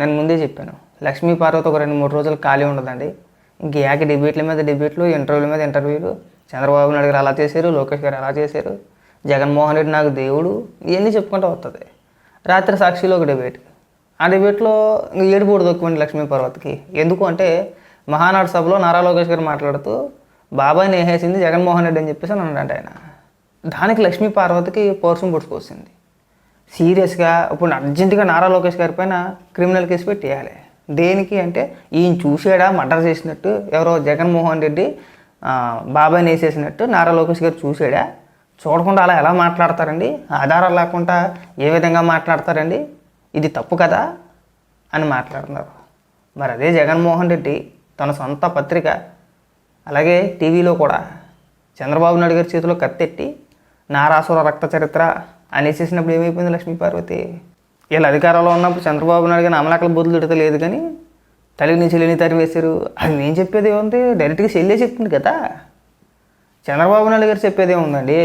నేను ముందే చెప్పాను. లక్ష్మీ పార్వతి ఒక రెండు మూడు రోజులు ఖాళీ ఉండదండి. ఇంక యాక డిబేట్ల మీద డిబేట్లు ఇంటర్వ్యూల మీద ఇంటర్వ్యూలు. చంద్రబాబు నాయుడు గారు అలా చేశారు లోకేష్ గారు అలా చేశారు. జగన్మోహన్ రెడ్డి నాకు దేవుడు. ఇవన్నీ చెప్పుకుంటూ వస్తుంది రాత్రి సాక్షిలో ఒక డిబేట్. ఆ డిబేట్లో ఇంక ఏడుపూడి దొక్కుమండి లక్ష్మీ పర్వత్కి. ఎందుకు అంటే మహానాడు సభలో నారా లోకేష్ గారు మాట్లాడుతూ బాబాయ్ని నేహేసింది జగన్మోహన్ రెడ్డి అని చెప్పేసి అని అన్నాడు ఆయన. దానికి లక్ష్మీ పార్వతికి పోర్సం పుట్టుకొచ్చింది. సీరియస్గా ఇప్పుడు అర్జెంటుగా నారా లోకేష్ గారి పైన క్రిమినల్ కేసు పెట్టేయాలి. దేనికి అంటే ఈయన చూసాడా మర్డర్ చేసినట్టు ఎవరో జగన్మోహన్ రెడ్డి బాబాయ్ వేసేసినట్టు నారా లోకేష్ గారు చూసాడా? చూడకుండా అలా ఎలా మాట్లాడతారండి? ఆధారాలు లేకుండా ఏ విధంగా మాట్లాడతారండి? ఇది తప్పు కదా అని మాట్లాడుతున్నారు. మరి అదే జగన్మోహన్ రెడ్డి తన సొంత పత్రిక అలాగే టీవీలో కూడా చంద్రబాబు నాయుడు గారి చేతిలో కత్తెట్టి నారాసుర రక్త చరిత్ర అనేసేసినప్పుడు ఏమైపోయింది లక్ష్మీ పార్వతి? వీళ్ళు అధికారంలో ఉన్నప్పుడు చంద్రబాబు నాయుడు కానీ అమలాకల బుద్ధులు తిడత లేదు కానీ తల్లిని చెల్లిని తరివేశారు అది నేను చెప్పేది ఏముంది? డైరెక్ట్గా చెల్లే చెప్తుంది కదా. చంద్రబాబు నాయుడు గారు చెప్పేది ఏముందండి?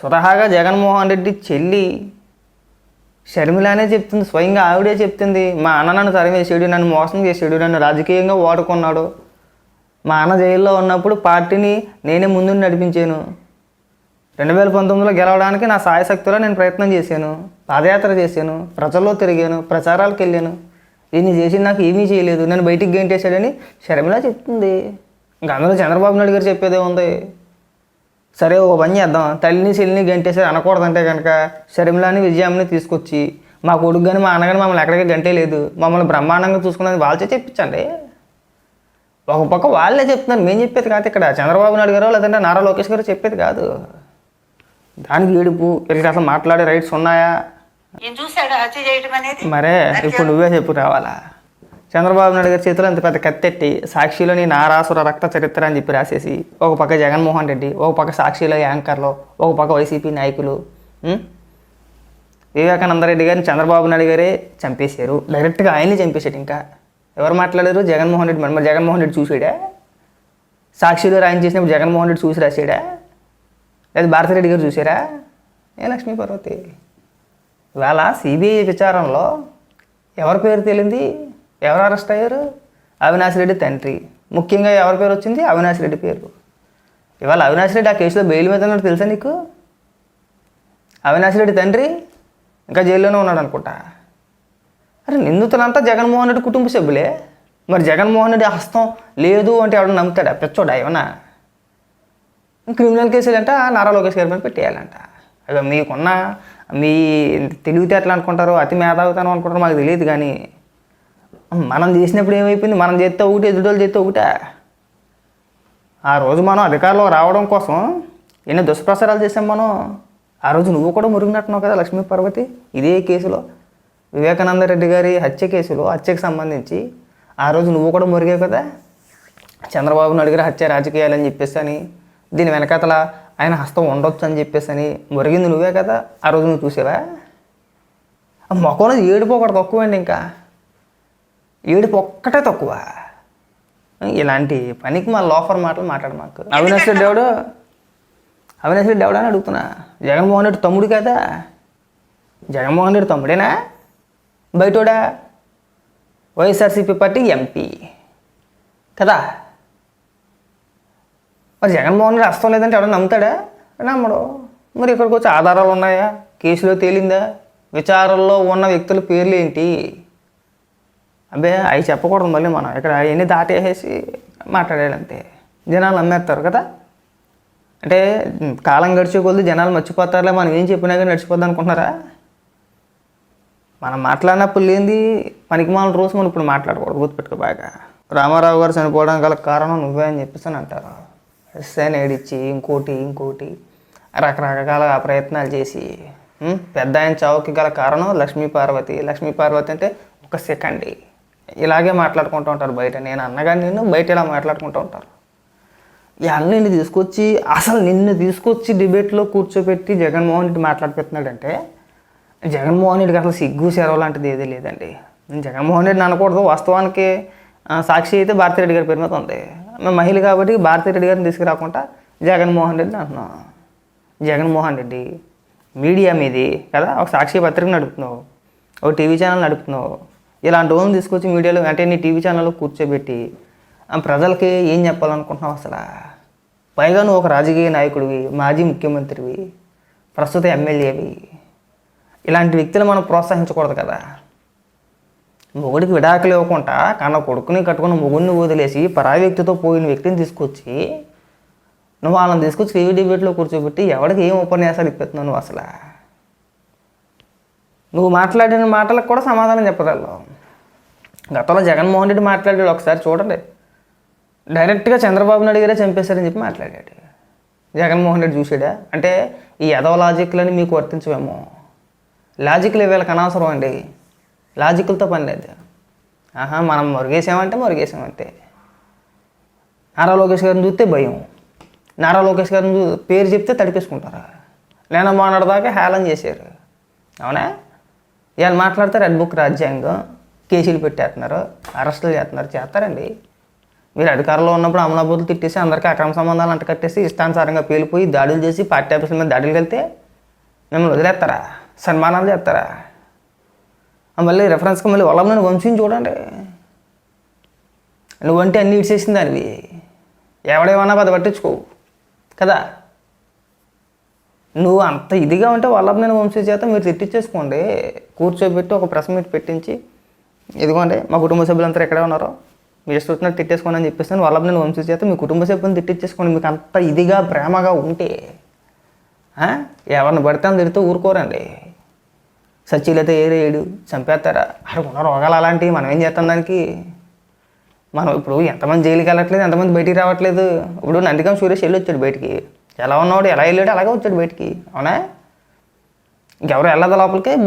స్వతహాగా జగన్మోహన్ రెడ్డి చెల్లి షర్మిలానే చెప్తుంది స్వయంగా ఆవిడే చెప్తుంది మా అన్న నన్ను తరిమేసాడు నన్ను మోసం చేసాడు నన్ను రాజకీయంగా వాడుకున్నాడు. మా అన్న జైల్లో ఉన్నప్పుడు పార్టీని నేనే ముందు నడిపించాను. రెండు వేల పంతొమ్మిదిలో గెలవడానికి నా సాయశక్తిలో నేను ప్రయత్నం చేశాను. పాదయాత్ర చేశాను. ప్రజల్లో తిరిగాను. ప్రచారాలకు వెళ్ళాను. దీన్ని చేసి నాకు ఏమీ చేయలేదు. నేను బయటికి గెంటేశాడని షర్మిల చెప్తుంది. ఇంకా అందులో చంద్రబాబు నాయుడు గారు చెప్పేదే ఉంది. సరే ఓ పని చేద్దాం. తల్లిని చెల్లిని గంటేసారి అనకూడదంటే కనుక షర్మిలాని విజయాన్ని తీసుకొచ్చి మా కొడుకు కానీ మా అన్నగాని మమ్మల్ని ఎక్కడికి గంటే లేదు మమ్మల్ని బ్రహ్మాండంగా చూసుకున్నది వాళ్ళతో చెప్పించండి. ఒక పక్క వాళ్ళే చెప్తున్నారు. మేము చెప్పేది కాదు ఇక్కడ. చంద్రబాబు నాయుడు గారు లేదంటే నారా లోకేష్ గారు చెప్పేది కాదు. దానికి ఏడుపు. వీళ్ళకి అసలు మాట్లాడే రైట్స్ ఉన్నాయా? మరే ఇప్పుడు నువ్వే చెప్పు రావాలా? చంద్రబాబు నాయుడు గారి చేతిలో ఇంత పెద్ద కత్తెట్టి సాక్షిలోని నారాసుర రక్త చరిత్ర అని చెప్పి రాసేసి ఒక పక్క జగన్మోహన్ రెడ్డి ఒక పక్క సాక్షిలో యాంకర్లో ఒక పక్క వైసీపీ నాయకులు? వివేకానంద రెడ్డి గారిని చంద్రబాబు నాయుడు గారే చంపేశారు. డైరెక్ట్గా ఆయన్ని చంపేశాడు ఇంకా. ఎవరు మాట్లాడారు? జగన్మోహన్ రెడ్డి. మరి జగన్మోహన్ రెడ్డి చూసాడా? సాక్షిలో రాయని చేసినప్పుడు జగన్మోహన్ రెడ్డి చూసి రాసాడా లేదా భారతిరెడ్డి గారు చూసారా? ఏ లక్ష్మీ పార్వతి? ఇవాళ సిబిఐ విచారంలో ఎవరి పేరు తేలింది? ఎవరు అరెస్ట్ అయ్యారు? అవినాష్ రెడ్డి తండ్రి. ముఖ్యంగా ఎవరి పేరు వచ్చింది? అవినాష్ రెడ్డి పేరు. ఇవాళ అవినాష్ రెడ్డి ఆ కేసులో బెయిల్ మీద ఉన్నాడు తెలుసా నీకు? అవినాష్ రెడ్డి తండ్రి ఇంకా జైల్లోనే ఉన్నాడు అనుకుంటా. అరే నిందితులంతా జగన్మోహన్ రెడ్డి కుటుంబ సభ్యులే. మరి జగన్మోహన్ రెడ్డి హస్తం లేదు అంటే ఎవడన్నా నమ్ముతాడా? పెచ్చోడా ఏమన్నా? క్రిమినల్ కేసులు అంటే నారా లోకేష్ గారి మీద పెట్టేయాలంట. ఇక మీకున్న మీ తెలివితేటలు అనుకుంటారు అతి మేధావితనం అనుకుంటారు మాకు తెలియదు కానీ మనం చేసినప్పుడు ఏమైపోయింది? మనం చేస్తే ఒకటి ఎదుటోళ్ళు చేస్తే ఒకటే. ఆ రోజు మనం అధికారంలో రావడం కోసం ఎన్ని దుష్ప్రచారాలు చేసాం మనం? ఆ రోజు నువ్వు కూడా మురిగినట్టున్నావు కదా లక్ష్మీ పార్వతి? ఇదే కేసులో. వివేకానంద రెడ్డి గారి హత్య కేసులో హత్యకు సంబంధించి ఆ రోజు నువ్వు కూడా మురిగావు కదా? చంద్రబాబు నాయుడు గారి హత్య రాజకీయాలని చెప్పేసి అని దీని వెనకాతల ఆయన హస్తం ఉండొచ్చు అని చెప్పేసి అని మురిగింది నువ్వే కదా? ఆ రోజు నువ్వు చూసావా? మొక్కలో ఏడుపు ఒకటి తక్కువండి ఇంకా. ఏడుపు ఒక్కటే తక్కువ. ఇలాంటి పనికి మా లోఫర్ మాటలు మాట్లాడు మాకు. అవినాష్ రెడ్డి ఎవడు? అవినాష్ రెడ్డి ఎవడని అడుగుతున్నా. జగన్మోహన్ రెడ్డి తమ్ముడు కదా? జగన్మోహన్ రెడ్డి తమ్ముడేనా? బయటోడా? YSRCP party MP. కదా? మరి జగన్మోహన్ రెడ్డి అస్తం లేదంటే ఎవడో నమ్ముతాడా? నమ్మడు. మరి ఇక్కడికి వచ్చి ఆధారాలు ఉన్నాయా? కేసులో తేలిందా? విచారణలో ఉన్న వ్యక్తుల పేర్లు ఏంటి? అబ్బే అవి చెప్పకూడదు మళ్ళీ మనం. ఇక్కడ అవన్నీ దాటేసేసి మాట్లాడాలంతే జనాలు నమ్మేస్తారు కదా? అంటే కాలం గడిచే కొద్ది జనాలు మర్చిపోతారులే. మనం ఏం చెప్పినా కానీ నడిచిపోద్ది అనుకుంటున్నారా? మనం మాట్లాడినప్పుడు లేనిది పనికి మాల రోజు మనం ఇప్పుడు మాట్లాడకూడదు గుర్తుపెట్టుకో బాగా. రామారావు గారు చనిపోవడం గల కారణం నువ్వే అని చెప్పేసి అని అంటారు. ఎస్ఐని ఇచ్చి ఇంకోటి ఇంకోటి రకరకాల ప్రయత్నాలు చేసి పెద్ద ఆయన చావుకి గల కారణం లక్ష్మీ పార్వతి. లక్ష్మీ పార్వతి అంటే ఒక సెకండ్. ఇలాగే మాట్లాడుకుంటూ ఉంటారు బయట. నేను అన్నగాని నిన్ను బయట ఇలా మాట్లాడుకుంటూ ఉంటారు ఇవన్నీ నిన్ను తీసుకొచ్చి అసలు నిన్ను తీసుకొచ్చి డిబేట్లో కూర్చోబెట్టి జగన్మోహన్ రెడ్డి మాట్లాడిపెడుతున్నాడంటే జగన్మోహన్ రెడ్డికి అసలు సిగ్గు సెరవు లాంటిది ఏదీ లేదండి. నేను జగన్మోహన్ రెడ్డిని అనకూడదు. వాస్తవానికి సాక్షి అయితే భారతిరెడ్డి గారి పేరు మీద ఉంది. మహిళ కాబట్టి భారతిరెడ్డి గారిని తీసుకురాకుండా జగన్మోహన్ రెడ్డిని అంటున్నావు జగన్మోహన్ రెడ్డి మీడియా మీది కదా? ఒక సాక్షి పత్రిక నడుపుతున్నావు. ఒక టీవీ ఛానల్ నడుపుతున్నావు. ఇలాంటి రోజులు తీసుకొచ్చి మీడియాలో అంటే నీ టీవీ ఛానల్లో కూర్చోబెట్టి ఆ ప్రజలకి ఏం చెప్పాలనుకుంటున్నావు అసలు? పైగా నువ్వు ఒక రాజకీయ నాయకుడివి మాజీ ముఖ్యమంత్రివి ప్రస్తుత ఎమ్మెల్యేవి. ఇలాంటి వ్యక్తులు మనం ప్రోత్సహించకూడదు కదా? మొగుడికి విడాకులు ఇవ్వకుండా కన్న కొడుకుని కట్టుకున్న మొగుడిని వదిలేసి పరాయి వ్యక్తితో పోయిన వ్యక్తిని తీసుకొచ్చి నువ్వు వాళ్ళని తీసుకొచ్చి టీవీ డిబేట్లో కూర్చోబెట్టి ఎవరికి ఏం ఉపన్యాసాలు ఇప్పిస్తున్నావు నువ్వు అసలు? నువ్వు మాట్లాడిన మాటలకు కూడా సమాధానం చెప్పగలవు. గతంలో జగన్మోహన్ రెడ్డి మాట్లాడాడు ఒకసారి చూడండి. డైరెక్ట్గా చంద్రబాబు నాయుడు గారే చంపేశారని చెప్పి మాట్లాడాడు. జగన్మోహన్ రెడ్డి చూసాడా అంటే ఈ యదవ లాజిక్లని మీకు వర్తించవేమో? లాజిక్లు వీళ్ళకి అనవసరం అండి. లాజిక్లతో పని లేదు. ఆహా మనం మురిగేసామంటే మురిగేసామంతే నారా లోకేష్ గారిని చూస్తే భయం. నారా లోకేష్ గారిని చూ పేరు చెప్తే తడిపేసుకుంటారా? నేను మాట్లాడదాకా హేళన చేశారు. అవునా? ఇవాళ మాట్లాడితే రెడ్ బుక్ రాజ్యాంగం. కేసులు పెట్టేస్తున్నారు అరెస్టులు చేస్తున్నారు. చేస్తారండి. మీరు అధికారంలో ఉన్నప్పుడు అమలాబోతులు తిట్టేసి అందరికీ అక్రమ సంబంధాలు అంట కట్టేసి ఇష్టానుసారంగా పేలిపోయి దాడులు చేసి పార్టీ ఆఫీసుల మీద దాడులు వెళ్తే మిమ్మల్ని వదిలేస్తారా? సన్మానాలు చేస్తారా? మళ్ళీ రెఫరెన్స్గా మళ్ళీ వాళ్ళ వంశీని చూడండి. నువ్వంటే అన్ని ఇడిచేసిన దానివి. ఎవడేమన్నా అది పట్టించుకోవు కదా? నువ్వు అంత ఇదిగా ఉంటే వల్లభనేని వంశీ చేత మీరు తిట్టించేసుకోండి కూర్చోబెట్టి ఒక ప్రెస్ మీట్ పెట్టించి ఇదిగోండి మా కుటుంబ సభ్యులంతా ఎక్కడే ఉన్నారో? మీరు చూస్తున్నారు తిట్టేసుకోండి అని చెప్పేసి వల్లభనేని వంశీ చేత మీ కుటుంబ సభ్యులను తిట్టించేసుకోండి మీకు అంత ఇదిగా ప్రేమగా ఉంటే ఎవరిని పడితే అని తిడితే ఊరుకోరండి. సచ్చిలైతే ఏరేయడు చంపేస్తారా? అక్కడ ఉన్న రోగాలు అలాంటివి మనం ఏం చేస్తాం దానికి? మనం ఇప్పుడు ఎంతమంది జైలుకి వెళ్ళట్లేదు ఎంతమంది బయటికి రావట్లేదు. ఇప్పుడు నందికం సురేష్ వెళ్ళి వచ్చాడు బయటికి. ఎలా ఉన్నాడు ఎలా వెళ్ళాడు అలాగే వచ్చాడు బయటికి. అవునా? ఇంకెవరు వెళ్ళదు లోపలికి